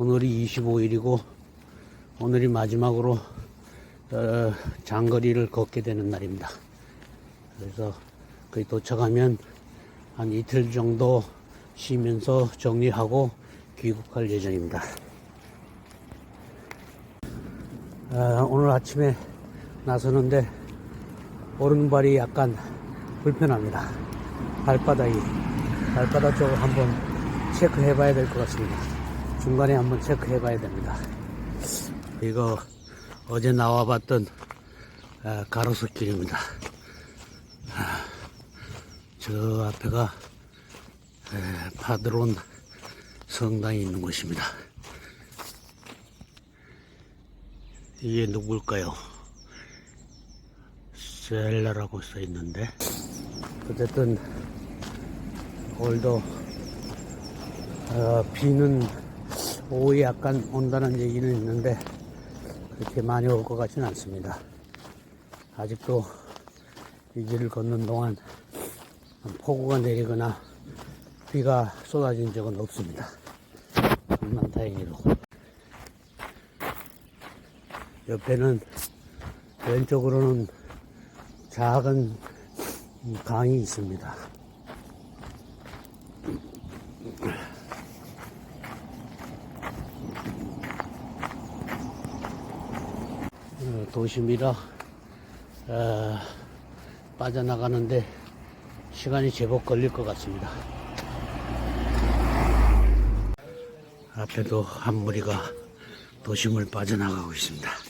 오늘이 25일이고 오늘이 마지막으로 어, 장거리를 걷게 되는 날입니다. 그래서 거기 도착하면 한 이틀 정도 쉬면서 정리하고 귀국할 예정입니다. 아, 오늘 아침에 나서는데 오른발이 약간 불편합니다. 발바닥이 발바닥 쪽을 한번 체크해 봐야 될 것 같습니다. 중간에 한번 체크해 봐야 됩니다. 이거 어제 나와봤던 아, 가로수 길입니다. 아, 저 앞에가 에, 파드론 성당이 있는 곳입니다. 이게 누굴까요? 셀라라고 써 있는데 어쨌든 오늘도 어, 비는 오후에 약간 온다는 얘기는 있는데 그렇게 많이 올 것 같지는 않습니다. 아직도 이 길을 걷는 동안 폭우가 내리거나 비가 쏟아진 적은 없습니다. 정말 다행히도. 옆에는 왼쪽으로는 작은 강이 있습니다. 도심이라 어, 빠져나가는데 시간이 제법 걸릴 것 같습니다. 앞에도 한 무리가 도심을 빠져나가고 있습니다.